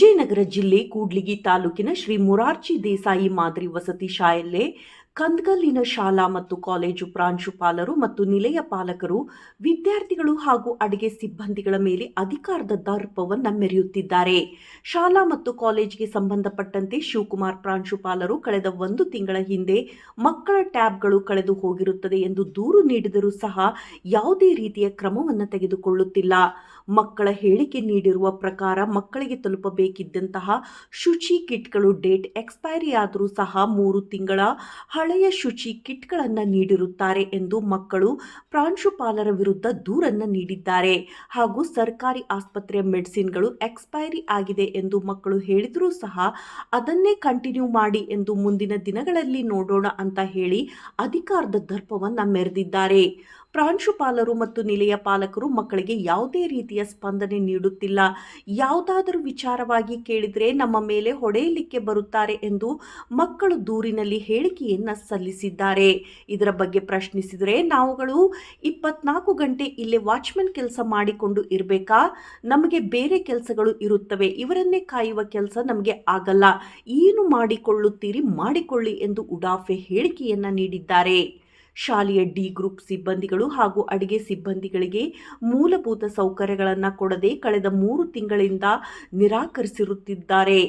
ವಿಜಯನಗರ ಜಿಲ್ಲೆ ಕೂಡ್ಲಿಗಿ ತಾಲೂಕಿನ ಶ್ರೀ ಮುರಾರ್ಜಿ ದೇಸಾಯಿ ಮಾದರಿ ವಸತಿ ಶಾಲೆ ಕಂದ್ಗಲ್ಲಿನ ಶಾಲಾ ಮತ್ತು ಕಾಲೇಜು ಪ್ರಾಂಶುಪಾಲರು ಮತ್ತು ನಿಲಯ ಪಾಲಕರು, ವಿದ್ಯಾರ್ಥಿಗಳು ಹಾಗೂ ಅಡುಗೆ ಸಿಬ್ಬಂದಿಗಳ ಮೇಲೆ ಅಧಿಕಾರದ ದರ್ಪವನ್ನು ಮೆರೆಯುತ್ತಿದ್ದಾರೆ. ಶಾಲಾ ಮತ್ತು ಕಾಲೇಜಿಗೆ ಸಂಬಂಧಪಟ್ಟಂತೆ ಶಿವಕುಮಾರ್ ಪ್ರಾಂಶುಪಾಲರು ಕಳೆದ ಒಂದು ತಿಂಗಳ ಹಿಂದೆ ಮಕ್ಕಳ ಟ್ಯಾಬ್ಗಳು ಕಳೆದು ಹೋಗಿರುತ್ತದೆ ಎಂದು ದೂರು ನೀಡಿದರೂ ಸಹ ಯಾವುದೇ ರೀತಿಯ ಕ್ರಮವನ್ನು ತೆಗೆದುಕೊಳ್ಳುತ್ತಿಲ್ಲ. ಮಕ್ಕಳ ಹೇಳಿಕೆ ನೀಡಿರುವ ಪ್ರಕಾರ ಮಕ್ಕಳಿಗೆ ತಲುಪಬೇಕಿದ್ದಂತಹ ಶುಚಿ ಕಿಟ್ಗಳು ಡೇಟ್ ಎಕ್ಸ್ಪೈರಿ ಆದರೂ ಸಹ ಮೂರು ತಿಂಗಳ ಹಳೆಯ ಶುಚಿ ಕಿಟ್ಗಳನ್ನು ನೀಡಿರುತ್ತಾರೆ ಎಂದು ಮಕ್ಕಳು ಪ್ರಾಂಶುಪಾಲರ ವಿರುದ್ಧ ದೂರನ್ನು ನೀಡಿದ್ದಾರೆ. ಹಾಗೂ ಸರ್ಕಾರಿ ಆಸ್ಪತ್ರೆಯ ಮೆಡಿಸಿನ್ಗಳು ಎಕ್ಸ್ಪೈರಿ ಆಗಿದೆ ಎಂದು ಮಕ್ಕಳು ಹೇಳಿದರೂ ಸಹ ಅದನ್ನೇ ಕಂಟಿನ್ಯೂ ಮಾಡಿ ಎಂದು ಮುಂದಿನ ದಿನಗಳಲ್ಲಿ ನೋಡೋಣ ಅಂತ ಹೇಳಿ ಅಧಿಕಾರದ ದರ್ಪವನ್ನು ಮೆರೆದಿದ್ದಾರೆ. ಪ್ರಾಂಶುಪಾಲರು ಮತ್ತು ನಿಲಯ ಪಾಲಕರು ಮಕ್ಕಳಿಗೆ ಯಾವುದೇ ರೀತಿಯ ಸ್ಪಂದನೆ ನೀಡುತ್ತಿಲ್ಲ. ಯಾವುದಾದರೂ ವಿಚಾರವಾಗಿ ಕೇಳಿದರೆ ನಮ್ಮ ಮೇಲೆ ಹೊಡೆಯಲಿಕ್ಕೆ ಬರುತ್ತಾರೆ ಎಂದು ಮಕ್ಕಳು ದೂರಿನಲ್ಲಿ ಹೇಳಿಕೆಯನ್ನು ಸಲ್ಲಿಸಿದ್ದಾರೆ. ಇದರ ಬಗ್ಗೆ ಪ್ರಶ್ನಿಸಿದರೆ, ನಾವುಗಳು ಇಪ್ಪತ್ನಾಲ್ಕು ಗಂಟೆ ಇಲ್ಲೇ ವಾಚ್ಮನ್ ಕೆಲಸ ಮಾಡಿಕೊಂಡು ಇರಬೇಕಾ? ನಮಗೆ ಬೇರೆ ಕೆಲಸಗಳು ಇರುತ್ತವೆ, ಇವರನ್ನೇ ಕಾಯುವ ಕೆಲಸ ನಮಗೆ ಆಗಲ್ಲ. ಏನು ಮಾಡಿಕೊಳ್ಳುತ್ತೀರಿ, ಮಾಡಿಕೊಳ್ಳಿ ಎಂದು ಉಡಾಫೆ ಹೇಳಿಕೆಯನ್ನು ನೀಡಿದ್ದಾರೆ. ಶಾಲೆಯ ಡಿ ಗ್ರೂಪ್ ಸಿಬ್ಬಂದಿಗಳು ಹಾಗೂ ಅಡಿಗೆ ಸಿಬ್ಬಂದಿಗಳಿಗೆ ಮೂಲಭೂತ ಸೌಕರ್ಯಗಳನ್ನು ಕೊಡದೆ ಕಳೆದ ಮೂರು ತಿಂಗಳಿಂದ ನಿರಾಕರಿಸಿರುತ್ತಿದ್ದಾರೆ.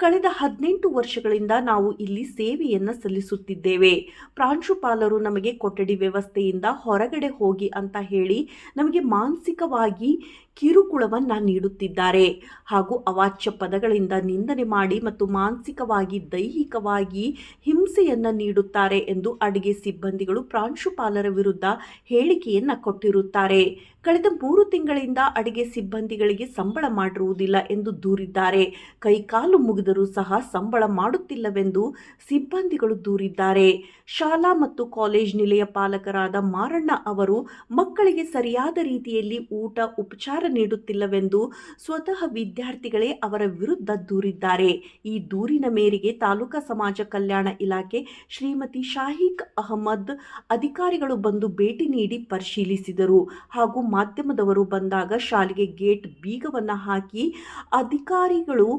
ಕಳೆದ ಹದಿನೆಂಟು ವರ್ಷಗಳಿಂದ ನಾವು ಇಲ್ಲಿ ಸೇವೆಯನ್ನು ಸಲ್ಲಿಸುತ್ತಿದ್ದೇವೆ. ಪ್ರಾಂಶುಪಾಲರು ನಮಗೆ ಕೊಠಡಿ ವ್ಯವಸ್ಥೆಯಿಂದ ಹೊರಗಡೆ ಹೋಗಿ ಅಂತ ಹೇಳಿ ನಮಗೆ ಮಾನಸಿಕವಾಗಿ ಕಿರುಕುಳವನ್ನು ನೀಡುತ್ತಿದ್ದಾರೆ. ಹಾಗೂ ಅವಾಚ್ಯ ಪದಗಳಿಂದ ನಿಂದನೆ ಮಾಡಿ ಮತ್ತು ಮಾನಸಿಕವಾಗಿ ದೈಹಿಕವಾಗಿ ಹಿಂಸೆಯನ್ನು ನೀಡುತ್ತಾರೆ ಎಂದು ಅಡಿಗೆ ಸಿಬ್ಬಂದಿಗಳು ಪ್ರಾಂಶುಪಾಲರ ವಿರುದ್ಧ ಹೇಳಿಕೆಯನ್ನು ಕೊಟ್ಟಿರುತ್ತಾರೆ. ಕಳೆದ ಮೂರು ತಿಂಗಳಿಂದ ಅಡಿಗೆ ಸಿಬ್ಬಂದಿಗಳಿಗೆ ಸಂಬಳ ಮಾಡಿರುವುದಿಲ್ಲ ಎಂದು ದೂರಿದ್ದಾರೆ. ಕೈಕಾಲು ಮುಗಿದರೂ ಸಹ ಸಂಬಳ ಮಾಡುತ್ತಿಲ್ಲವೆಂದು ಸಿಬ್ಬಂದಿಗಳು ದೂರಿದ್ದಾರೆ. ಶಾಲಾ ಮತ್ತು ಕಾಲೇಜ್ ನಿಲಯ ಪಾಲಕರಾದ ಮಾರಣ್ಣ ಅವರು ಮಕ್ಕಳಿಗೆ ಸರಿಯಾದ ರೀತಿಯಲ್ಲಿ ಊಟ, ಉಪಚಾರ ನೀಡುತ್ತಿಲ್ಲವೆಂದು ಸ್ವತಃ ವಿದ್ಯಾರ್ಥಿಗಳೇ ಅವರ ವಿರುದ್ಧ ದೂರಿದ್ದಾರೆ. ಈ ದೂರಿನ ಮೇರೆಗೆ ತಾಲೂಕಾ ಸಮಾಜ ಕಲ್ಯಾಣ ಇಲಾಖೆ ಶ್ರೀಮತಿ ಶಾಹಿಕ್ ಅಹಮದ್ ಅಧಿಕಾರಿಗಳು ಬಂದು ಭೇಟಿ ನೀಡಿ ಪರಿಶೀಲಿಸಿದರು. ಹಾಗೂ ಮಾಧ್ಯಮದವರು ಬಂದಾಗ ಶಾಲೆಗೆ ಗೇಟ್ ಬೀಗವನ್ನು ಹಾಕಿ ಅಧಿಕಾರಿಗಳು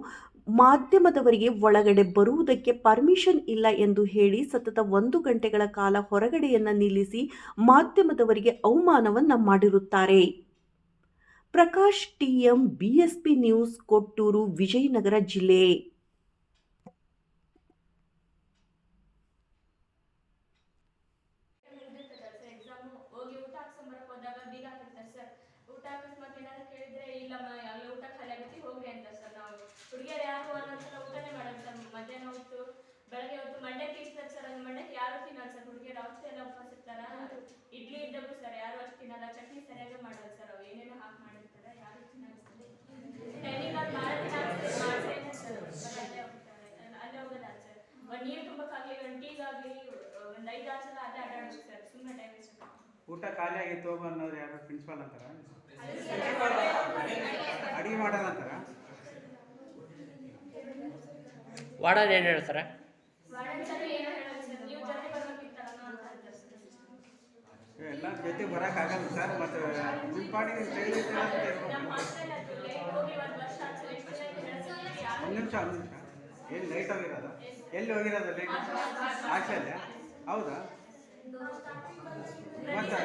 ಮಾಧ್ಯಮದವರಿಗೆ ಒಳಗಡೆ ಬರುವುದಕ್ಕೆ ಪರ್ಮಿಷನ್ ಇಲ್ಲ ಎಂದು ಹೇಳಿ ಸತತ ಒಂದು ಗಂಟೆಗಳ ಕಾಲ ಹೊರಗಡೆಯನ್ನು ನಿಲ್ಲಿಸಿ ಮಾಧ್ಯಮದವರಿಗೆ ಅವಮಾನವನ್ನು ಮಾಡಿರುತ್ತಾರೆ. Prakash TM, BSP news, Kotturu, Vijayanagara ಜಿಲ್ಲೆ. ಹುಡುಗಿಯರು ಯಾರು ಅನ್ನೋ ಊಟನೇ ಮಾಡೋದು ಮಧ್ಯಾಹ್ನ ಹೊತ್ತು, ಬೆಳಗ್ಗೆ ಹೊತ್ತು ಇರ್ತಾರೆ ಸರ್ ಅದು ಮಂಡಕ್ಕಿ ಯಾರು ತಿನ್ನಲ್ಲ ಸರ್ ಹುಡುಗಿಯರು ಅವತ್ತು ಎಲ್ಲ ಉಪವಾಸ ಇರ್ತಾರ? ಇಡ್ಲಿ ಇದ್ದವು ಸರ್ ಯಾರು ಅಷ್ಟು ತಿನ್ನಲ್ಲ ಚಟ್ನಿ ಸರಿಯಾಗಿ ಮಾಡಲ್ಲ ಸರ್ ಅವು ಏನೇನೋ ಹಾಕಿ ಮಾಡಿರ್ತಾರ ಯಾರು ತಿನ್ನಲ್ಲ. ಸರ್ ಟ್ರೈನಿಂಗ್ ಸರ್ ಅಲ್ಲೇ ಹೋಗ್ತಾರೆ. ಅಲ್ಲೇ ಹೋಗೋದಲ್ಲ ಸರ್? ಒಂದು ನೀರು ತುಂಬಕ್ಕಾಗಲಿ ಒಂದು ಟೀಗಾಗಲಿ ಒಂದು ಐದು ಆರು ಸಲ ಅಲ್ಲೇ ಅಡ್ಡಾಡೋದು ಸರ್. ಸುಮ್ಮನೆ ಟೈಮ್ ವೇಸ್ಟ್ ಊಟ ಖಾಲಿ ಆಗಿತ್ತು ಹೋಗು ಅನ್ನೋರು ಯಾರು ಪ್ರಿನ್ಸಿಪಾಲ್ ಅಂತಾರ? ಅಡಿಗೆ ಮಾಡೋಣ ಅಂತಾರ? ವಾರ್ಡನ್ ಏನು ಹೇಳ್ತಾರೆ ವಾರ್ಡನ್ ಸರ್ ಏನೋ ಹೇಳೋದು ಸರ್ ನೀವು ಜೊತೆ ಬರ್ಬೇಕಿತ್ತಲ್ಲ ಅಂತ ಅಂತಾರೆ ಸರ್ ಜೊತೆ ಬರೋಕ್ಕಾಗಲ್ಲ ಸರ್ ಮತ್ತು ನಿಮ್ ಪಾಡಿಗೆ ನೀವು ಕೈ ಐತೆ ಒಂದು ನಿಮಿಷ ಒಂದು ನಿಮಿಷ. ಎಲ್ಲಿ ಲೈಟ್ ಹೋಗಿರೋದು? ಎಲ್ಲಿ ಹೋಗಿರೋದು ಲೈಟ್ ಹಾಸ್ಟೆಲ್ ಹೌದಾ? ಮತ್ತೆ?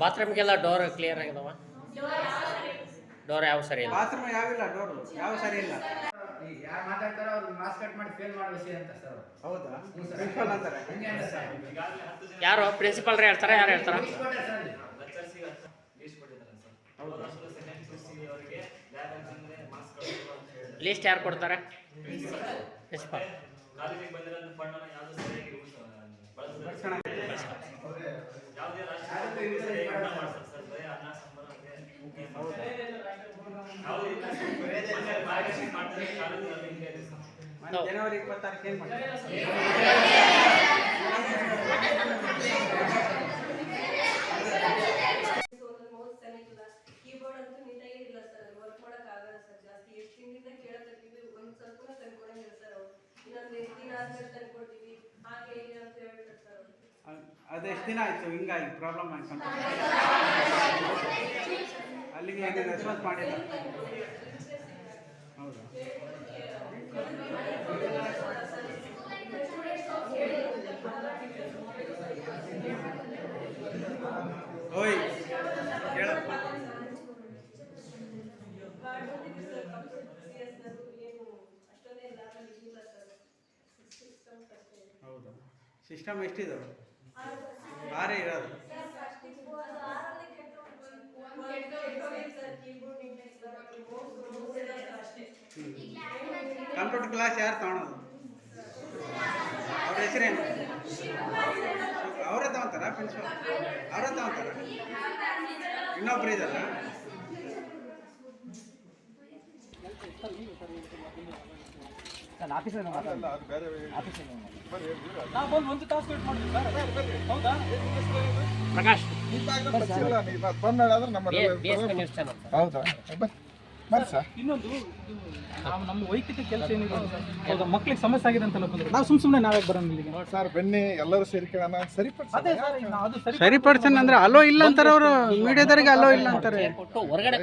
ಬಾತ್ರೂಮ್ಗೆಲ್ಲ ಡೋರ್ ಕ್ಲಿಯರ್ ಆಗಿದಾವ? ಡೋರ್ ಯಾವ ಸರಿ ಇಲ್ಲ? ಬಾತ್ರೂಮ್ ಯಾವಿಲ್ಲ ಡೋರ್ ಯಾವ ಸರಿ ಇಲ್ಲ? ಯಾರು ಮಾತಾಡ್ತಾರೋ ಅವ್ರಿಗೆ ಮಾಸ್ ಕಟ್ ಮಾಡಿ ಫೇಲ್ ಮಾಡಿಸಿ ವಿಷಯ ಅಂತ ಸರ್ ಹೌದಾ? ಪ್ರಿನ್ಸಿಪಾಲ್ ಅಂತಾರೆ. ಹಂಗೆ ಅಂತ ಸರ್ ಯಾರು? ಪ್ರಿನ್ಸಿಪಾಲ್ರೇ ಹೇಳ್ತಾರೆ? ಯಾರು ಹೇಳ್ತಾರ? ಸರ್. ಲೀಸ್ಟ್ ಯಾರು ಕೊಡ್ತಾರೆ? ಪ್ರಿನ್ಸಿಪಾಲ್ ಕಾಲೇಜಿಗೆ ಬಂದಿರೋದು ಫಂಡನ್ನ ಯಾವುದು ಸರಿಯಾಗಿ ಯೂಸ್ ಬಳಸಿದ್ರೆ ರಕ್ಷಣಾ ಯಾವುದೇ ರಾಷ್ಟ್ರ ಯಾವ್ದು use ಸರಿಯಾಗಿ ಊಟ ಮಾಡಲ್ಲ. ಮಾಡ್ತಾರೆ ಸರ್ ಬರೀ ಅನ್ನ ಸಾಂಬಾರು ಯಾವುದೇ ಇಲ್ಲ ಬಾಯಿಗೆ ಮಾಡ್ತಾರೆ ಕಾಲೇಜಲ್ಲಿ ಹಿಂಗೆ ಇದೆ ಸರ್ ಮೊನ್ನೆ ಜನವರಿ ಇಪ್ಪತ್ತಾರಕ್ಕೆ ಏನು ಮಾಡಿ ಕೀಬೋರ್ಡ್ ಅಂತೂ ನೀಟಾಗಿ ಇಲ್ಲ ಸರ್ ಅಲ್ಲಿ ವರ್ಕ್ ಮಾಡಕ್ ಆಗಲ್ಲ ಸರ್ ಜಾಸ್ತಿ ಎಷ್ಟು ದಿನದಿಂದ ಕೇಳಕತ್ತೀವಿ ಒಂದ್ ಸ್ವಲ್ಪ ತಂದ್ಕೊಡಂಗಿಲ್ಲ ಸರ್ ಅವ್ರು ಇನ್ನೊಂದು ಎಷ್ಟು ದಿನ ಆದ್ಮೇಲೆ ತಂದ್ಕೊಡ್ತೀವಿ ಹಾಗೆ ಹೀಗೆ ಅಂತ ಹೇಳ್ತಾರೆ ಸರ್ ಅವ್ರು ಅದೇ ಎಷ್ಟು ದಿನ ಆಯಿತು? ಹಿಂಗಾಗಿ ಪ್ರಾಬ್ಲಮ್ ಆಯ್ತು ಅಲ್ಲಿಗೆ ಏನು ರೆಸ್ಪಾನ್ಸ್ ಮಾಡಿಲ್ಲ? ಹೌದಾ? ಓಯ್ ಹೌದಾ? ಸಿಸ್ಟಮ್ ಎಷ್ಟಿದಾವೆ? ಆರೇ ಇರೋದು. ಕಂಪ್ಯೂಟರ್ ಕ್ಲಾಸ್ ಯಾರು ತಗೊಳೋದು? ಅವ್ರ ಹೆಸರೇನು? ಅವರೇ ತಗೊಂತಾರ ಪ್ರಿನ್ಸಿಪಲ್ ಅವರೇ ತಗೊಂತಾರ? ಇನ್ನೊಬ್ರು ಇದಲ್ಲ ಪ್ರಕಾಶ್ ಆಫೀಸಲ್ಲಿ ಹೌದಾ? ಬರ್ರಿ ಸರ್ ಇನ್ನೊಂದು ಇದು? ನಾವು. ನಮ್ಮ ವೈಯಕ್ತಿಕ ಕೆಲಸ ಏನಿದೆ ಸರ್ ಮಕ್ಳಿಗೆ ಸಮಸ್ಯೆ ಆಗಿದೆ ಅಂತ ಬಂದ್ರೆ ನಾವು ಸುಮ್ ಸುಮ್ಮನೆ ನಾವೇ ಬರೋಣ ಇಲ್ಲಿಗೆ. ಸರ್ ಬನ್ನಿ ಎಲ್ಲರೂ ಸೇರಿಕೊಳ್ಳೋಣ ಅದೇ ಸರ್ ಅದು ಸರಿ ಸರಿಪಡಿಸನ್ ಅಂದ್ರೆ ಅಲೋ ಇಲ್ಲ ಅಂತಾರೆ ಅವರು ಮೀಡಿಯಾದವರಿಗೆ ಅಲೋ ಇಲ್ಲ ಅಂತಾರೆ. ಕೊಟ್ಟು ಹೊರಗಡೆ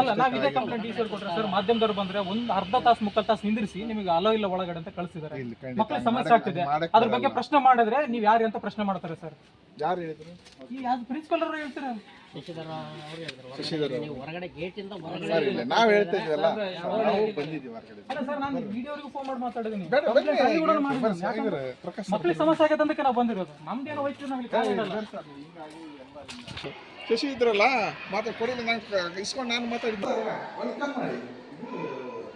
ಅಲ್ಲ ನಾವು ಇದೇ ಕಂಪ್ಲೇಂಟ್ ಟೀಚರ್ ಸರ್ ಕೊಟ್ಟರೆ ಸರ್ ಮಾಧ್ಯಮದವ್ರು ಬಂದ್ರೆ ಒಂದು ಅರ್ಧ ತಾಸು ಮುಕ್ಕಾಲು ತಾಸು ನಿಂದಿರಿಸಿ ನಿಮಗೆ ಅಲೋ ಇಲ್ಲ ಒಳಗಡೆ ಅಂತ ಕಳಿಸಿದ್ದಾರೆ. ಮಕ್ಕಳಿಗೆ ಮಕ್ಳಿಗೆ ಸಮಸ್ಯೆ ಆಗ್ತಿದೆ. ಅದ್ರ ಬಗ್ಗೆ ಪ್ರಶ್ನೆ ಮಾಡಿದ್ರೆ ನೀವು ಯಾರು ಅಂತ ಪ್ರಶ್ನೆ ಮಾಡ್ತಾರೆ ಸರ್. ಯಾರು ಹೇಳಿದ್ರು? ಈ ಯಾವ್ದು ಪ್ರಿನ್ಸಿಪಲ್ ಅವರು ಹೇಳ್ತಾರೆ? ಶಶಿಧರ ಅವ್ರು ಹೇಳಿದ್ರು. ಹೊರಗಡೆ ನೀವು ಹೊರಗಡೆ ಗೇಟಿಂದ ಹೊರಗಡೆ ಸರ್ ಇಲ್ಲ ನಾವು ಹೇಳ್ತಾ ಇದೀವಲ್ಲ ನಾವು ಬಂದಿದ್ದೀವಿ ಹೊರಗಡೆ. ಅಲ್ಲ ಸರ್ ನಾನು ವಿಡಿಯೋರಿಗೂ ಫೋನ್ ಮಾಡಿ ಮಾತಾಡಿದ್ದೀನಿ. ಬೇಡ ಬನ್ನಿ Complaint ಬರ್ರಿ ಸರ್, ಯಾಕಂದ್ರೆ ಪ್ರಕಾಶ್ ಸರ್ ಮಕ್ಳಿಗೆ ಸಮಸ್ಯೆ ಆಗತ್ತೆ ಅಂತ ನಾವು ಬಂದಿರೋದು. ನಮ್ದೇನೋ ವೈದ್ಯರು ಇಲ್ಲ. ಶಶಿ ಇದ್ರಲ್ಲ ಮಾತಾಡ್ಕೊಡಿ ನಾನು ಇಸ್ಕೊಂಡು ನಾನು ಮಾತಾಡಿದ್ದೆ. ವೆಲ್ಕಮ್ ಮಾಡಿ.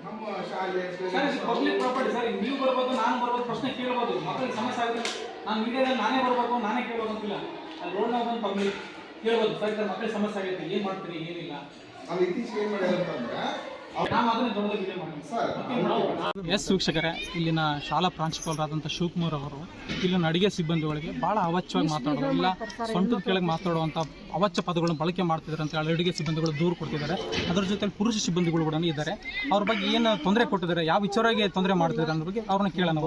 ನಮ್ಮ ಶಾಲೆ ಸರ್ ಪಬ್ಲಿಕ್ ಪ್ರಾಪರ್ಟಿ ಸರ್ ಈಗ ನೀವು ಬರ್ಬೋದು ನಾನು ಬರ್ಬೋದು ಪ್ರಶ್ನೆ ಕೇಳ್ಬೋದು. ಮಕ್ಕಳಿಗೆ ಸಮಸ್ಯೆ ಆಗುತ್ತೆ. ನಾನು ಮೀಡಿಯಾದಲ್ಲಿ ನಾನೇ ಬರ್ಬೇಕು ನಾನೇ ಕೇಳ್ಬೇಕು ಅಂತಿಲ್ಲ ಅಲ್ಲಿ ರೋಡ್ ಬಂದು ಪಬ್ಲಿಕ್ ಕೇಳ್ಬೋದು. ಸರ್ ಮಕ್ಕಳ ಸಮಸ್ಯೆ ಆಗೈತೆ. ಏನು ಮಾಡ್ತೀರಿ? ಏನಿಲ್ಲ. ಅಲ್ಲಿ ಇತ್ತೀಚೆಗೆ ಏನು ಮಾಡ್ಯಾರ ಅಂತಂದ್ರೆ ಎಸ್ ವೀಕ್ಷಕರೇ ಇಲ್ಲಿನ ಶಾಲಾ ಪ್ರಾಂಶುಪಾಲರಾದಂಥ ಶಿವಕುಮಾರ್ ಅವರು ಇಲ್ಲಿನ ಅಡಿಗೆ ಸಿಬ್ಬಂದಿಗಳಿಗೆ ಬಹಳ ಅವಚ್ಯವಾಗಿ ಮಾತಾಡೋದು ಇಲ್ಲ ಸೊಂಟದ ಕೆಳಗೆ ಮಾತಾಡುವಂಥ ಅವಚ್ಚ ಪದಗಳನ್ನು ಬಳಕೆ ಮಾಡ್ತಿದ್ದಾರೆ ಅಂತ ಹೇಳಿ ಅಡಿಗೆ ಸಿಬ್ಬಂದಿಗಳು ದೂರು ಕೊಡ್ತಿದ್ದಾರೆ. ಅದರ ಜೊತೆ ಪುರುಷ ಸಿಬ್ಬಂದಿಗಳು ಕೂಡ ಇದ್ದಾರೆ. ಅವ್ರ ಬಗ್ಗೆ ಏನು ತೊಂದರೆ ಕೊಟ್ಟಿದ್ದಾರೆ ಯಾವ ವಿಚಾರವಾಗಿ ತೊಂದರೆ ಮಾಡ್ತಿದ್ದಾರೆ ಅನ್ನೋ ಬಗ್ಗೆ ಅವ್ರನ್ನ ಕೇಳೋಣ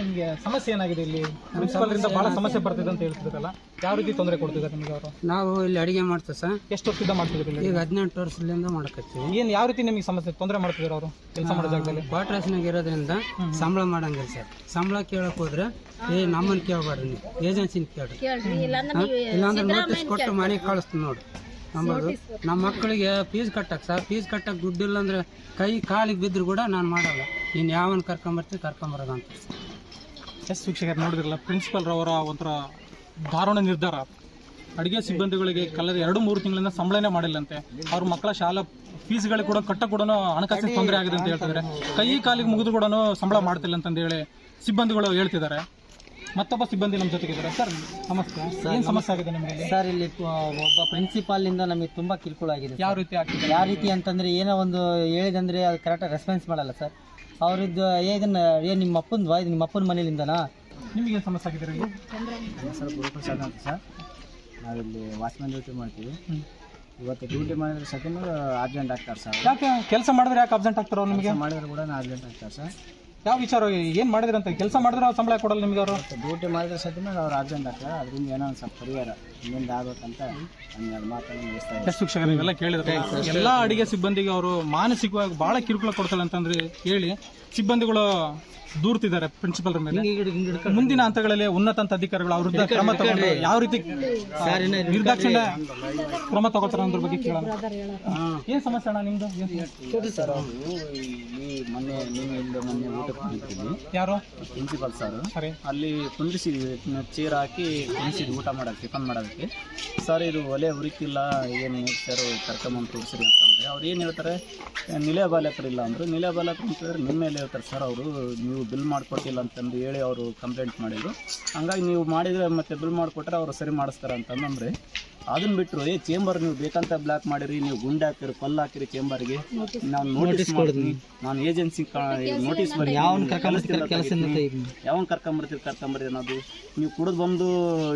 ನಿಮಗೆ ಸಮಸ್ಯೆ ಏನಾಗಿದೆ ಇಲ್ಲಿ? ಮುನ್ಸಿಪಾಲರಿಂದ ಬಹಳ ಸಮಸ್ಯೆ ಬರ್ತಿದೆ ಅಂತ ಹೇಳ್ತಿದ್ರಲ್ಲ ಯಾವ ರೀತಿ ತೊಂದರೆ ಕೊಡ್ತಿದ್ದಾರೆ ನಿಮಗೆ ಅವರು? ನಾವು ಇಲ್ಲಿ ಅಡಿಗೆ ಮಾಡ್ತೇವೆ ಸರ್. ಎಷ್ಟು ವರ್ಷದಿಂದ ಮಾಡ್ತಿದ್ದೀವಿ ಈಗ ಹದಿನೆಂಟು ವರ್ಷದಿಂದ ಮಾಡಕತ್ತೀವಿ ಏನು ಯಾವ ರೀತಿ ನಿಮಗೆ ಸಮಸ್ಯೆ ತೊಂದರೆ ಮಾಡ್ತಿದ್ರು ಅವರು ಕೆಲಸ ಮಾಡೋ ಜಾಗದಲ್ಲಿ? ಕ್ವಾರ್ಟರ್ಸ್ನಾಗ ಇರೋದ್ರಿಂದ ಸಂಬಳ ಮಾಡಂಗಿಲ್ಲ ಸರ್. ಸಂಬಳ ಕೇಳಕ್ ಹೋದ್ರೆ ಏ ನಮ್ಮನ್ ಕೇಳಬಾರ್ದು ನೀವು ಏಜೆನ್ಸಿನ ಕೇಳ್ರಿ. ಹಾ? ಇಲ್ಲಾಂದ್ರೆ ನೋಟಿಸ್ ಕೊಟ್ಟು ಮನೆಗೆ ಕಳಿಸ್ತೀನಿ ನೋಡಿ. ನಮ್ಮದು ನಮ್ಮ ಮಕ್ಕಳಿಗೆ ಫೀಸ್ ಕಟ್ಟಕ್ಕೆ ಸರ್ ಫೀಸ್ ಕಟ್ಟಕ್ಕೆ ದುಡ್ಡಿಲ್ಲ ಅಂದ್ರೆ ಕೈ ಕಾಲಿಗೆ ಬಿದ್ದರೂ ಕೂಡ ನಾನು ಮಾಡಲ್ಲ. ನೀನು ಯಾವನ್ ಕರ್ಕೊಂಬರ್ತೀವಿ ಕರ್ಕೊಂಬರೋದು ಅಂತ. ಎಸ್ ವೀಕ್ಷಕರು ನೋಡಿದ್ರಲ್ಲ ಪ್ರಿನ್ಸಿಪಲ್ ರವರ ಒಂಥರ ದಾರುಣ ನಿರ್ಧಾರ. ಅಡುಗೆ ಸಿಬ್ಬಂದಿಗಳಿಗೆ ಕಳೆದ ಎರಡು ಮೂರು ತಿಂಗಳಿಂದ ಸಂಬಳನೇ ಮಾಡಿಲ್ಲಂತೆ. ಅವ್ರ ಮಕ್ಕಳ ಶಾಲಾ ಫೀಸ್ಗಳಿಗೆ ಕೂಡ ಕಟ್ಟ ಕೂಡ ಹಣಕಾಸಿನ ತೊಂದರೆ ಆಗಿದೆ ಅಂತ ಹೇಳ್ತಿದ್ದಾರೆ. ಕೈ ಕಾಲಿಗೆ ಮುಗಿದು ಕೂಡ ಸಂಬಳ ಮಾಡ್ತಿಲ್ಲ ಅಂತಂದು ಹೇಳಿ ಸಿಬ್ಬಂದಿಗಳು ಹೇಳ್ತಿದ್ದಾರೆ. ಮತ್ತೊಬ್ಬ ಸಿಬ್ಬಂದಿ ನಮ್ಮ ಜೊತೆಗಿದ್ದಾರೆ ಸರ್ ನಮಸ್ಕಾರ ಏನು ಸಮಸ್ಯೆ ಆಗಿದೆ ನಿಮಗೆ ಸರ್ ಇಲ್ಲಿ ಒಬ್ಬ ಪ್ರಿನ್ಸಿಪಾಲ್ನಿಂದ ನಮಗೆ ತುಂಬ ಕಿರುಕುಳ ಆಗಿದೆ ಯಾವ ರೀತಿ ಆಗ್ತಿದೆ? ಯಾವ ರೀತಿ ಅಂತಂದ್ರೆ ಏನೋ ಒಂದು ಹೇಳಿದಂದ್ರೆ ಅದು ಕರೆಕ್ಟಾಗಿ ರೆಸ್ಪಾನ್ಸ್ ಮಾಡಲ್ಲ ಸರ್. ಅವ್ರದ್ದು ಏ ಏನು ಏ ನಿಮ್ಮ ಅಪ್ಪನ ಇದು ನಿಮ್ಮ ಅಪ್ಪನ ಮನೇಲಿಂದನಾ? ನಿಮಗೆ ಸಮಸ್ಯೆ ಆಗಿದೆ ಸರ್ ಗುರುಪ್ರಸಾದ್ ಅಂತ ಸರ್. ನಾವಿಲ್ಲಿ ವಾಚ್ಮನ್ ಡ್ಯೂಟಿ ಮಾಡ್ತೀವಿ. ಇವತ್ತು ಡ್ಯೂಟಿ ಮಾಡಿದ್ರೆ ಸೆಕೆಂಡ್ ಅರ್ಜೆಂಟ್ ಆಗ್ತಾರೆ ಸರ್ ಯಾಕೆ? ಕೆಲಸ ಮಾಡಿದ್ರೆ ಯಾಕೆ ಅಬ್ಸೆಂಟ್ ಆಗ್ತಾರೋ ಅವ್ರು ನಿಮಗೆ? ಮಾಡಿದ್ರೆ ಕೂಡ ಅರ್ಜೆಂಟ್ ಆಗ್ತಾರೆ ಸರ್ ಯಾವ ವಿಚಾರ? ಏನು ಮಾಡಿದ್ರೆ ಅಂತ? ಕೆಲಸ ಮಾಡಿದ್ರೆ ಅವ್ರು ಸಂಬಳ ಕೊಡಲ್ಲ ನಿಮಗೆ ಅವರು? ಡ್ಯೂಟಿ ಮಾಡಿದ್ರೆ ಸೆಕೆಂಡ್ ಅವ್ರು ಅರ್ಜೆಂಟ್ ಆಗ್ತಾರೆ. ಅದರಿಂದ ಏನೋ ಒಂದು ಸ್ವಲ್ಪ ಪರಿಹಾರ. ಇನ್ನೊಂದು ಆಗ್ಬೇಕಂತ ಹನ್ನೆರಡು ಮಾತನ್ನು ಮುಗಿಸ್ತಾ ಇದ್ದೀನಿ. ಶಿಕ್ಷಕರಿಗೆಲ್ಲ ಕೇಳಿದ್ರೆ? ಎಲ್ಲ ಅಡಿಗೆ ಸಿಬ್ಬಂದಿಗೆ ಅವರು ಮಾನಸಿಕವಾಗಿ ಬಹಳ ಕಿರುಕುಳ ಕೊಡ್ತಾರೆ ಅಂತಂದ್ರೆ ಹೇಳಿ ಸಿಬ್ಬಂದಿಗಳು ದೂರ್ತಿದ್ದಾರೆ ಪ್ರಿನ್ಸಿಪಲ್ ಮೇಲೆ. ಮುಂದಿನ ಹಂತಗಳಲ್ಲಿ ಉನ್ನತ ಹಂತ ಅಧಿಕಾರಿಗಳು ಅವ್ರ ವಿರುದ್ಧ ಕ್ರಮ ತಗೊಂಡು ಯಾವ ರೀತಿ ನಿರ್ದಾಕ್ಷಿಣ್ಯ ಕ್ರಮ ತಗೋತಾರೆ ಅನ್ನೋದ್ರ ಬಗ್ಗೆ ಕೇಳೋಣ. ಏನ್ ಸಮಸ್ಯೆ ಅಣ್ಣ ನಿಮ್ದು? ಮೊನ್ನೆ ನೀವು ಇಲ್ಲಿ ಮೊನ್ನೆ ಊಟಕ್ಕೆ ಬಂದಿದ್ದೀನಿ ಯಾರು? Principal sir. ಸರಿ. ಅಲ್ಲಿ ಕುಂದಿಸಿ ಚೇರ್ ಹಾಕಿ ಕುಂದಿಸಿದ್ವಿ ಊಟ ಮಾಡೋಕ್ಕೆ ಟಿಫನ್ ಮಾಡೋದಕ್ಕೆ. ಸರ್ ಇದು ಒಲೆ ಉರಿಕಿಲ್ಲ ಏನು ಸರ್ ಕರ್ಕೊಂಬಂದು ತೋರಿಸ್ರಿ ಅಂತಂದರೆ. ಅವ್ರು ಏನು ಹೇಳ್ತಾರೆ ನಿಲೆ ಬಾಲಕರು ಇಲ್ಲ ಅಂದರು. ನಿಲೆ ಬಾಲಕರು ಅಂತಂದ್ರೆ ನಿಮ್ಮ ಮೇಲೆ ಹೇಳ್ತಾರೆ ಸರ್ ಅವರು. ನೀವು ಬಿಲ್ ಮಾಡಿಕೊಟ್ಟಿಲ್ಲ ಅಂತಂದು ಹೇಳಿ ಅವರು ಕಂಪ್ಲೇಂಟ್ ಮಾಡಿದ್ರು. ಹಂಗಾಗಿ ನೀವು ಮಾಡಿದರೆ ಮತ್ತೆ ಬಿಲ್ ಮಾಡಿಕೊಟ್ರೆ ಅವರು ಸರಿ ಮಾಡಿಸ್ತಾರೆ ಅಂತಂದ್ರೆ ಅದನ್ನ ಬಿಟ್ಟರು ಏ ಚೇಂಬರ್ ನೀವು ಬೇಕಂತ ಬ್ಲಾಕ್ ಮಾಡಿರಿ ನೀವು ಗುಂಡು ಹಾಕಿರಿ ಕಲ್ಲು ಹಾಕಿರಿ ಚೇಂಬರ್ಗೆ ನಾನು ನೋಟಿಸ್ ಮಾಡ್ತೀನಿ. ನಾನು ಏಜೆನ್ಸಿ ನೋಟಿಸ್ ಬರೀ ಯಾವನ್ ಯಾವನ್ ಕರ್ಕೊಂಬರ್ತೀರಿ ಕರ್ಕೊಂಬರ್ರಿ ಅನ್ನೋದು. ನೀವು ಕುಡಿದು ಬಂದು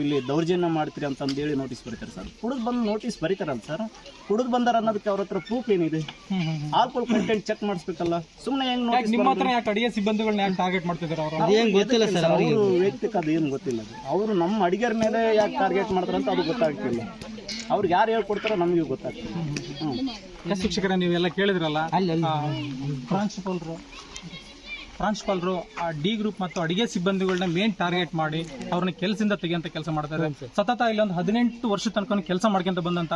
ಇಲ್ಲಿ ದೌರ್ಜನ್ಯ ಮಾಡ್ತೀರಿ ಅಂತಂದೇಳಿ ನೋಟಿಸ್ ಬರೀತಾರೆ ಸರ್. ಕುಡಿದು ಬಂದು ನೋಟಿಸ್ ಬರೀತಾರಲ್ಲ ಸರ್. ಕುಡಿದು ಬಂದಾರ ಅನ್ನೋದಕ್ಕೆ ಅವ್ರ ಹತ್ರ ಪ್ರೂಫ್ ಏನಿದೆ? ಆಲ್ಕೋಲ್ ಕಂಟೆಂಟ್ ಚೆಕ್ ಮಾಡಿಸ್ಬೇಕಲ್ಲ. ಸುಮ್ಮನೆ ಹೆಂಗ್ ನೋಡಿ ನೋಟಿಸ್ ನಿಮ್ಮ ಹತ್ರ ಯಾಕೆ ಅಡಿಗೆ ಸಿಬ್ಬಂದಿಗಳನ್ನ ಟಾರ್ಗೆಟ್ ಮಾಡ್ತಿದ್ದಾರೆ ಅವರು? ಅವರು ವೈಯಕ್ತಿಕ ಅದು ಏನು ಗೊತ್ತಿಲ್ಲ ಅದು. ಅವರು ನಮ್ಮ ಅಡಿಗೆರ ಮೇಲೆ ಯಾಕೆ ಟಾರ್ಗೆಟ್ ಮಾಡ್ತಾರೆ ಅಂತ ಅದು ಗೊತ್ತಾಗ್ತಿಲ್ಲ. ಅವ್ರಿಗೆ ಯಾರು ಹೇಳ್ಕೊಡ್ತಾರೋ ನಮಗೂ ಗೊತ್ತಾಗ್ತಿಲ್ಲ. ಹ್ಞೂ ಶಿಕ್ಷಕರ ನೀವೆಲ್ಲ ಕೇಳಿದ್ರಲ್ಲ? ಆ, ಪ್ರಾಂಶುಪಾಲರು ಆ ಡಿ ಗ್ರೂಪ್ ಮತ್ತು ಅಡಿಗೆ ಸಿಬ್ಬಂದಿಗಳನ್ನ ಮೇನ್ ಟಾರ್ಗೆಟ್ ಮಾಡಿ ಅವ್ರನ್ನ ಕೆಲಸದಿಂದ ತೆಗೆಯಂತ ಕೆಲಸ ಮಾಡ್ತಾರೆ ಸತತ ಇಲ್ಲೊಂದು ಹದಿನೆಂಟು ವರ್ಷ ತನಕ ಕೆಲಸ ಮಾಡ್ಕೊಂತ ಬಂದಂತ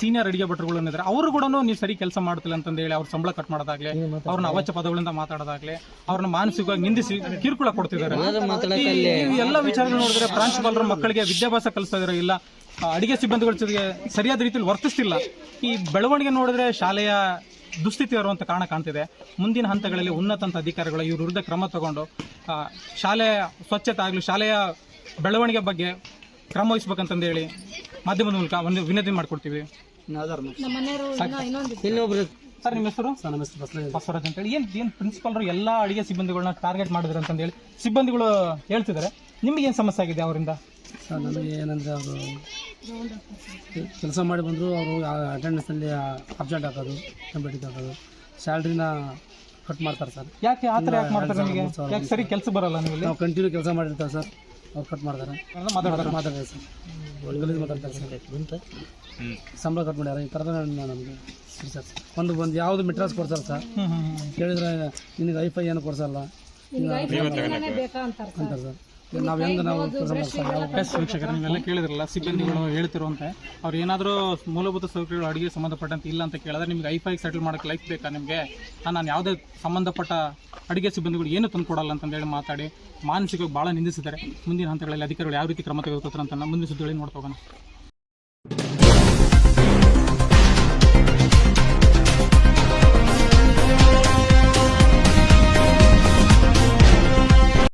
ಸೀನಿಯರ್ ಅಡಿಗೆ ಭಟ್ರುಗಳು ಇದ್ದಾರೆ. ಅವರು ಕೂಡ ನೀವು ಸರಿ ಕೆಲಸ ಮಾಡ್ತಿಲ್ಲ ಅಂತಂದು ಹೇಳಿ ಅವ್ರ ಸಂಬಳ ಕಟ್ ಮಾಡೋದಾಗ್ಲಿ ಅವ್ರನ್ನ ಅವಾಚ್ಯ ಪದಗಳಿಂದ ಮಾತಾಡೋದಾಗ್ಲಿ ಅವ್ರನ್ನ ಮಾನಸಿಕವಾಗಿ ನಿಂದಿಸಿ ಕಿರುಕುಳ ಕೊಡ್ತಿದ್ದಾರೆ. ಎಲ್ಲ ವಿಚಾರ ನೋಡಿದ್ರೆ ಪ್ರಾಂಶುಪಾಲರು ಮಕ್ಕಳಿಗೆ ವಿದ್ಯಾಭ್ಯಾಸ ಕಲಿಸ್ತಾ ಇದಾರೆ ಇಲ್ಲ ಅಡಿಗೆ ಸಿಬ್ಬಂದಿಗಳ ಜೊತೆಗೆ ಸರಿಯಾದ ರೀತಿಯಲ್ಲಿ ವರ್ತಿಸ್ತಿಲ್ಲ. ಈ ಬೆಳವಣಿಗೆ ನೋಡಿದ್ರೆ ಶಾಲೆಯ ದುಸ್ಥಿತಿ ಇರುವಂತ ಕಾರಣ ಕಾಣ್ತಿದೆ. ಮುಂದಿನ ಹಂತಗಳಲ್ಲಿ ಉನ್ನತ ಹಂತ ಅಧಿಕಾರಿಗಳು ಇವ್ರ ವಿರುದ್ಧ ಕ್ರಮ ತಗೊಂಡು ಶಾಲೆಯ ಸ್ವಚ್ಛತೆ ಆಗಲಿ ಶಾಲೆಯ ಬೆಳವಣಿಗೆ ಬಗ್ಗೆ ಕ್ರಮ ವಹಿಸ್ಬೇಕಂತಂದು ಹೇಳಿ ಮಾಧ್ಯಮದ ಮೂಲಕ ಒಂದು ವಿನಂತಿ ಮಾಡ್ಕೊಡ್ತೀವಿ. ಸರ್ ನಿಮ್ಮ ಹೆಸರು? ಬಸವರಾಜ್ ಅಂತೇಳಿ ಏನು ಏನು ಪ್ರಿನ್ಸಿಪಾಲ್ರು ಎಲ್ಲ ಅಡಿಗೆ ಸಿಬ್ಬಂದಿಗಳನ್ನ ಟಾರ್ಗೆಟ್ ಮಾಡಿದ್ರು ಅಂತಂದೇಳಿ ಸಿಬ್ಬಂದಿಗಳು ಹೇಳ್ತಿದ್ದಾರೆ. ನಿಮ್ಗೆ ಏನು ಸಮಸ್ಯೆ ಆಗಿದೆ ಅವರಿಂದ? ಸರ್ ನಮಗೆ ಏನಂದರೆ ಅವರು ಕೆಲಸ ಮಾಡಿ ಬಂದರು ಅವರು ಅಟೆಂಡೆನ್ಸಲ್ಲಿ ಅಬ್ಸೆಂಟ್ ಹಾಕೋದು ಕಂಪ್ಲೀಟ್ ಹಾಕೋದು ಸ್ಯಾಲ್ರಿನ ಕಟ್ ಮಾಡ್ತಾರೆ ಸರ್. ಯಾಕೆ ಆ ಥರ ಯಾಕೆ ಮಾಡ್ತಾರೆ ನಿಮಗೆ? ಯಾಕೆ ಸರಿ ಕೆಲಸ ಬರಲ್ಲ ನೀವು ನಾವು ಕಂಟಿನ್ಯೂ ಕೆಲಸ ಮಾಡಿರ್ತಾರೆ ಸರ್. ಅವ್ರು ಕಟ್ ಮಾಡ್ತಾರೆ. ಮಾತಾಡ್ತಾರೆ. ಮಾತಾಡ್ತಾರೆ ಸರ್. ಒಳಗಲ್ಲಿ ಮಾತಾಡ್ತಾರೆ ಸರ್. ಸಂಬಳ ಕಟ್ ಮಾಡ್ಯಾರ. ಈ ಥರದ ನಮಗೆ ಸರ್. ಒಂದು ಒಂದು ಯಾವುದು ಮೆಟ್ರಾಸ್ ಕೊಡ್ತಾರೆ ಸರ್. ಹ್ಮ್ ಹ್ಮ್ ಹ್ಮ್. ಕೇಳಿದ್ರೆ ನಿನಗೆ ಐಫೈ ಏನು ಕೊಡ್ಸಲ್ಲ. ಅಂತಾರೆ ಸರ್. ನಾವು ಹೆಂಗೆ ನಾವು ಕೆಲಸ ಮಾಡ್ತಾರೆ ಯಾವ ಎಸ್ ವೀಕ್ಷಕರು ನೀವೆಲ್ಲ ಕೇಳಿದ್ರಲ್ಲ ಸಿಬ್ಬಂದಿಗಳು ಹೇಳ್ತಿರುವಂತೆ ಅವ್ರು ಏನಾದರೂ ಮೂಲಭೂತ ಸೌಕರ್ಯಗಳು ಅಡುಗೆ ಸಂಬಂಧಪಟ್ಟಂತ ಇಲ್ಲ ಅಂತ ಕೇಳಿದ್ರೆ ನಿಮ್ಗೆ ಐಫೈ ಸೆಟಲ್ ಮಾಡೋಕ್ಕೆ ಲೈಫ್ ಬೇಕಾ ನಿಮಗೆ? ನಾನು ಯಾವುದೇ ಸಂಬಂಧಪಟ್ಟ ಅಡುಗೆ ಸಿಬ್ಬಂದಿಗಳು ಏನು ತಂದು ಕೊಡಲ್ಲ ಅಂತಂದೇಳಿ ಮಾತಾಡಿ ಮಾನಸಿಕವಾಗಿ ಭಾಳ ನಿಂದಿಸಿದ್ದಾರೆ. ಮುಂದಿನ ಹಂತಗಳಲ್ಲಿ ಅಧಿಕಾರಿಗಳು ಯಾವ ರೀತಿ ಕ್ರಮ ತೆಗೆದುಕೊಳ್ತಾರೆ ಅಂತ ಮುಂದಿನ ಸುದ್ದಿಗಳಲ್ಲಿ ನೋಡ್ತಾ ಹೋಗೋಣ.